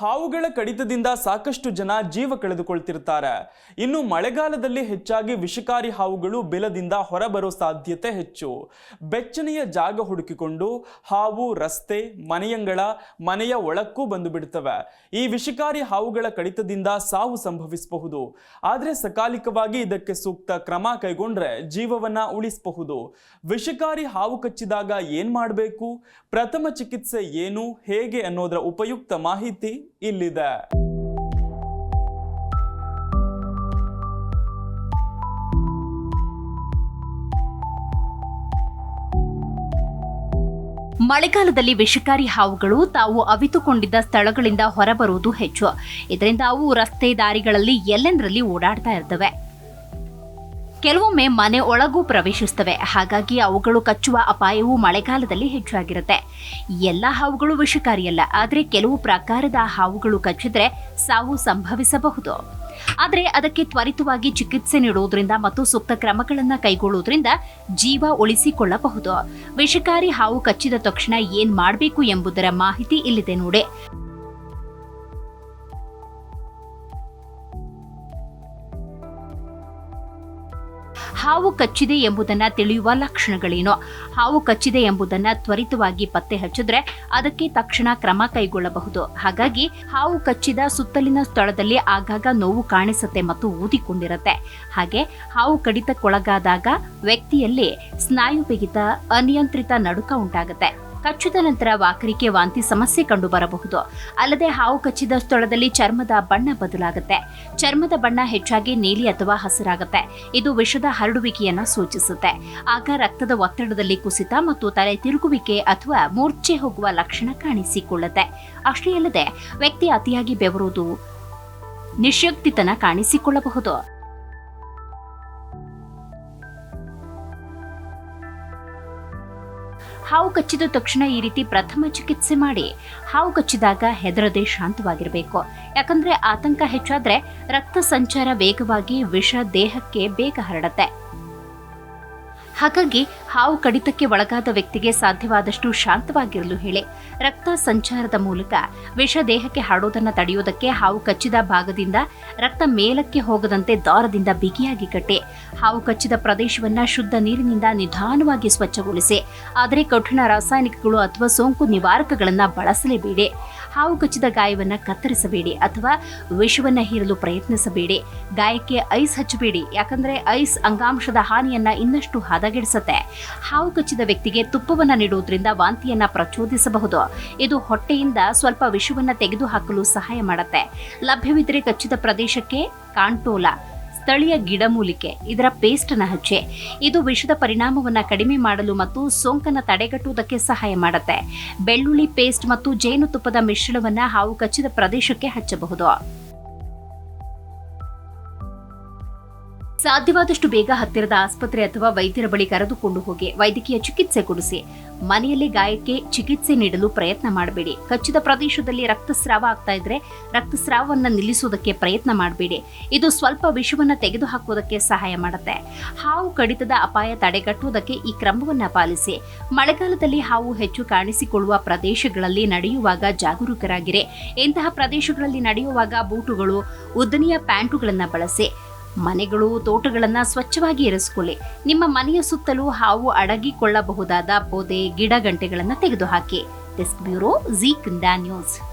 ಹಾವುಗಳ ಕಡಿತದಿಂದ ಸಾಕಷ್ಟು ಜನ ಜೀವ ಕಳೆದುಕೊಳ್ತಿರ್ತಾರೆ. ಇನ್ನು ಮಳೆಗಾಲದಲ್ಲಿ ಹೆಚ್ಚಾಗಿ ವಿಷಕಾರಿ ಹಾವುಗಳು ಬಿಲದಿಂದ ಹೊರಬರೋ ಸಾಧ್ಯತೆ ಹೆಚ್ಚು. ಬೆಚ್ಚನೆಯ ಜಾಗ ಹುಡುಕಿಕೊಂಡು ಹಾವು, ರಸ್ತೆ, ಮನೆಯಂಗಳ, ಮನೆಯ ಒಳಕ್ಕೂ ಬಂದು ಬಿಡ್ತವೆ ಈ ವಿಷಕಾರಿ ಹಾವುಗಳ ಕಡಿತದಿಂದ ಸಾವು ಸಂಭವಿಸಬಹುದು. ಆದರೆ ಸಕಾಲಿಕವಾಗಿ ಇದಕ್ಕೆ ಸೂಕ್ತ ಕ್ರಮ ಕೈಗೊಂಡ್ರೆ ಜೀವವನ್ನ ಉಳಿಸಬಹುದು. ವಿಷಕಾರಿ ಹಾವು ಕಚ್ಚಿದಾಗ ಏನ್ ಮಾಡಬೇಕು? ಪ್ರಥಮ ಚಿಕಿತ್ಸೆ ಏನು? ಹೇಗೆ ಅನ್ನೋದರ ಉಪಯುಕ್ತ ಮಾಹಿತಿ ಇಲ್ಲಿದೆ. ಮಳೆಗಾಲದಲ್ಲಿ ವಿಷಕಾರಿ ಹಾವುಗಳು ತಾವು ಅವಿತುಕೊಂಡಿದ್ದ ಸ್ಥಳಗಳಿಂದ ಹೊರಬರುವುದು ಹೆಚ್ಚು. ಇದರಿಂದ ಅವು ರಸ್ತೆ ದಾರಿಗಳಲ್ಲಿ ಎಲ್ಲೆಂದರಲ್ಲಿ ಓಡಾಡ್ತಾ ಇರ್ತವೆ. ಕೆಲವೊಮ್ಮೆ ಮನೆ ಒಳಗೂ ಪ್ರವೇಶಿಸುತ್ತವೆ. ಹಾಗಾಗಿ ಅವುಗಳು ಕಚ್ಚುವ ಅಪಾಯವು ಮಳೆಗಾಲದಲ್ಲಿ ಹೆಚ್ಚಾಗಿರುತ್ತೆ. ಎಲ್ಲ ಹಾವುಗಳು ವಿಷಕಾರಿಯಲ್ಲ ಆದರೆ ಕೆಲವು ಪ್ರಕಾರದ ಹಾವುಗಳು ಕಚ್ಚಿದ್ರೆ ಸಾವು ಸಂಭವಿಸಬಹುದು. ಆದರೆ ಅದಕ್ಕೆ ತ್ವರಿತವಾಗಿ ಚಿಕಿತ್ಸೆ ನೀಡುವುದರಿಂದ ಮತ್ತು ಸೂಕ್ತ ಕ್ರಮಗಳನ್ನು ಕೈಗೊಳ್ಳುವುದರಿಂದ ಜೀವ ಉಳಿಸಿಕೊಳ್ಳಬಹುದು. ವಿಷಕಾರಿ ಹಾವು ಕಚ್ಚಿದ ತಕ್ಷಣ ಏನ್ ಮಾಡಬೇಕು ಎಂಬುದರ ಮಾಹಿತಿ ಇಲ್ಲಿದೆ ನೋಡಿ. ಹಾವು ಕಚ್ಚಿದೆ ಎಂಬುದನ್ನು ತಿಳಿಯುವ ಲಕ್ಷಣಗಳೇನು. ಹಾವು ಕಚ್ಚಿದೆ ಎಂಬುದನ್ನು ತ್ವರಿತವಾಗಿ ಪತ್ತೆ ಹಚ್ಚಿದ್ರೆ ಅದಕ್ಕೆ ತಕ್ಷಣ ಕ್ರಮ ಕೈಗೊಳ್ಳಬಹುದು. ಹಾಗಾಗಿ ಹಾವು ಕಚ್ಚಿದ ಸುತ್ತಲಿನ ಸ್ಥಳದಲ್ಲಿ ಆಗಾಗ ನೋವು ಕಾಣಿಸುತ್ತೆ ಮತ್ತು ಊದಿಕೊಂಡಿರುತ್ತೆ. ಹಾಗೆ ಹಾವು ಕಡಿತಕ್ಕೊಳಗಾದಾಗ ವ್ಯಕ್ತಿಯಲ್ಲಿ ಸ್ನಾಯು ಬಿಗಿತ, ಅನಿಯಂತ್ರಿತ ನಡುಕ ಉಂಟಾಗುತ್ತೆ. ಕಚ್ಚಿದ ನಂತರ ವಾಕರಿಕೆ ವಾಂತಿ ಸಮಸ್ಯೆ ಕಂಡು ಬರಬಹುದು ಅಲ್ಲದೆ ಹಾವು ಕಚ್ಚಿದ ಸ್ಥಳದಲ್ಲಿ ಚರ್ಮದ ಬಣ್ಣ ಬದಲಾಗುತ್ತೆ. ಚರ್ಮದ ಬಣ್ಣ ಹೆಚ್ಚಾಗಿ ನೀಲಿ ಅಥವಾ ಹಸಿರಾಗುತ್ತೆ. ಇದು ವಿಷದ ಹರಡುವಿಕೆಯನ್ನು ಸೂಚಿಸುತ್ತೆ. ಆಗ ರಕ್ತದ ಒತ್ತಡದಲ್ಲಿ ಕುಸಿತ ಮತ್ತು ತಲೆ ತಿರುಗುವಿಕೆ ಅಥವಾ ಮೂರ್ಛೆ ಹೋಗುವ ಲಕ್ಷಣ ಕಾಣಿಸಿಕೊಳ್ಳುತ್ತೆ. ಅಷ್ಟೇ ಅಲ್ಲದೆ ವ್ಯಕ್ತಿ ಅತಿಯಾಗಿ ಬೆವರುವುದು ನಿಶಕ್ತಿತನ ಕಾಣಿಸಿಕೊಳ್ಳಬಹುದು. ಹಾವು ಕಚ್ಚಿದ ತಕ್ಷಣ ಈ ರೀತಿ ಪ್ರಥಮ ಚಿಕಿತ್ಸೆ ಮಾಡಿ ಹಾವು ಕಚ್ಚಿದಾಗ ಹೆದರದೆ ಶಾಂತವಾಗಿರಬೇಕು. ಯಾಕಂದ್ರೆ ಆತಂಕ ಹೆಚ್ಚಾದ್ರೆ ರಕ್ತ ಸಂಚಾರ ವೇಗವಾಗಿ ವಿಷ ದೇಹಕ್ಕೆ ಬೇಗ ಹರಡತ್ತೆ. ಹಾಗಾಗಿ ಹಾವು ಕಡಿತಕ್ಕೆ ಒಳಗಾದ ವ್ಯಕ್ತಿಗೆ ಸಾಧ್ಯವಾದಷ್ಟು ಶಾಂತವಾಗಿರಲು ಹೇಳಿ. ರಕ್ತ ಸಂಚಾರದ ಮೂಲಕ ವಿಷ ದೇಹಕ್ಕೆ ಹಾಡೋದನ್ನು ತಡೆಯುವುದಕ್ಕೆ ಹಾವು ಕಚ್ಚಿದ ಭಾಗದಿಂದ ರಕ್ತ ಮೇಲಕ್ಕೆ ಹೋಗದಂತೆ ದಾರದಿಂದ ಬಿಗಿಯಾಗಿ ಕಟ್ಟಿ. ಹಾವು ಕಚ್ಚಿದ ಪ್ರದೇಶವನ್ನು ಶುದ್ಧ ನೀರಿನಿಂದ ನಿಧಾನವಾಗಿ ಸ್ವಚ್ಛಗೊಳಿಸಿ. ಆದರೆ ಕಠಿಣ ರಾಸಾಯನಿಕಗಳು ಅಥವಾ ಸೋಂಕು ನಿವಾರಕಗಳನ್ನು ಬಳಸಲೇಬೇಡಿ. ಹಾವು ಕಚ್ಚಿದ ಗಾಯವನ್ನು ಕತ್ತರಿಸಬೇಡಿ ಅಥವಾ ವಿಷವನ್ನು ಹೀರಲು ಪ್ರಯತ್ನಿಸಬೇಡಿ. ಗಾಯಕ್ಕೆ ಐಸ್ ಹಚ್ಚಬೇಡಿ. ಯಾಕಂದರೆ ಐಸ್ ಅಂಗಾಂಶದ ಹಾನಿಯನ್ನು ಇನ್ನಷ್ಟು ಹದಗೆಡಿಸುತ್ತೆ. ಹಾವು ಕಚ್ಚಿದ ವ್ಯಕ್ತಿಗೆ ತುಪ್ಪವನ್ನು ನೀಡುವುದರಿಂದ ವಾಂತಿಯನ್ನು ಪ್ರಚೋದಿಸಬಹುದು. ಇದು ಹೊಟ್ಟೆಯಿಂದ ಸ್ವಲ್ಪ ವಿಷವನ್ನು ತೆಗೆದುಹಾಕಲು ಸಹಾಯ ಮಾಡುತ್ತೆ. ಲಭ್ಯವಿದ್ದರೆ ಕಚ್ಚಿದ ಪ್ರದೇಶಕ್ಕೆ ಕಾಂಟೋಲ. ಸ್ಥಳೀಯ ಗಿಡಮೂಲಿಕೆ, ಇದರ ಪೇಸ್ಟ್ನ ಹಚ್ಚಿ. ಇದು ವಿಷದ ಪರಿಣಾಮವನ್ನು ಕಡಿಮೆ ಮಾಡಲು ಮತ್ತು ಸೋಂಕನ್ನು ತಡೆಗಟ್ಟುವುದಕ್ಕೆ ಸಹಾಯ ಮಾಡುತ್ತೆ. ಬೆಳ್ಳುಳ್ಳಿ ಪೇಸ್ಟ್ ಮತ್ತು ಜೇನುತುಪ್ಪದ ಮಿಶ್ರಣವನ್ನು ಹಾವು ಕಚ್ಚಿದ ಪ್ರದೇಶಕ್ಕೆ ಹಚ್ಚಬಹುದು. ಸಾಧ್ಯವಾದಷ್ಟು ಬೇಗ ಹತ್ತಿರದ ಆಸ್ಪತ್ರೆ ಅಥವಾ ವೈದ್ಯರ ಬಳಿ ಕರೆದುಕೊಂಡು ಹೋಗಿ ವೈದ್ಯಕೀಯ ಚಿಕಿತ್ಸೆ ಕೊಡಿಸಿ. ಮನೆಯಲ್ಲಿ ಗಾಯಕ್ಕೆ ಚಿಕಿತ್ಸೆ ನೀಡಲು ಪ್ರಯತ್ನ ಮಾಡಬೇಡಿ. ಕಚ್ಚಿದ ಪ್ರದೇಶದಲ್ಲಿ ರಕ್ತಸ್ರಾವ ಆಗ್ತಾ ಇದ್ರೆ ರಕ್ತಸ್ರಾವವನ್ನು ನಿಲ್ಲಿಸುವುದಕ್ಕೆ ಪ್ರಯತ್ನ ಮಾಡಬೇಡಿ. ಇದು ಸ್ವಲ್ಪ ವಿಷವನ್ನು ತೆಗೆದುಹಾಕುವುದಕ್ಕೆ ಸಹಾಯ ಮಾಡುತ್ತೆ. ಹಾವು ಕಡಿತದ ಅಪಾಯ ತಡೆಗಟ್ಟುವುದಕ್ಕೆ ಈ ಕ್ರಮವನ್ನು ಪಾಲಿಸಿ. ಮಳೆಗಾಲದಲ್ಲಿ ಹಾವು ಹೆಚ್ಚು ಕಾಣಿಸಿಕೊಳ್ಳುವ ಪ್ರದೇಶಗಳಲ್ಲಿ ನಡೆಯುವಾಗ ಜಾಗರೂಕರಾಗಿರಿ. ಇಂತಹ ಪ್ರದೇಶಗಳಲ್ಲಿ ನಡೆಯುವಾಗ ಬೂಟುಗಳು, ಉದ್ದನೆಯ ಪ್ಯಾಂಟುಗಳನ್ನು ಬಳಸಿ. ಮನೆಗಳು ತೋಟಗಳನ್ನು ಸ್ವಚ್ಛವಾಗಿ ಇರಿಸಿಕೊಳ್ಳಿ. ನಿಮ್ಮ ಮನೆಯ ಸುತ್ತಲೂ ಹಾವು ಅಡಗಿಕೊಳ್ಳಬಹುದಾದ ಪೊದೆ ಗಿಡ ಗಂಟೆಗಳನ್ನು ತೆಗೆದುಹಾಕಿ. ಡೆಸ್ಕ್ ಬ್ಯೂರೋ ಝೀಕ್ ಡ್ಯಾನ್ಯೂಸ್ ನ್ಯೂಸ್.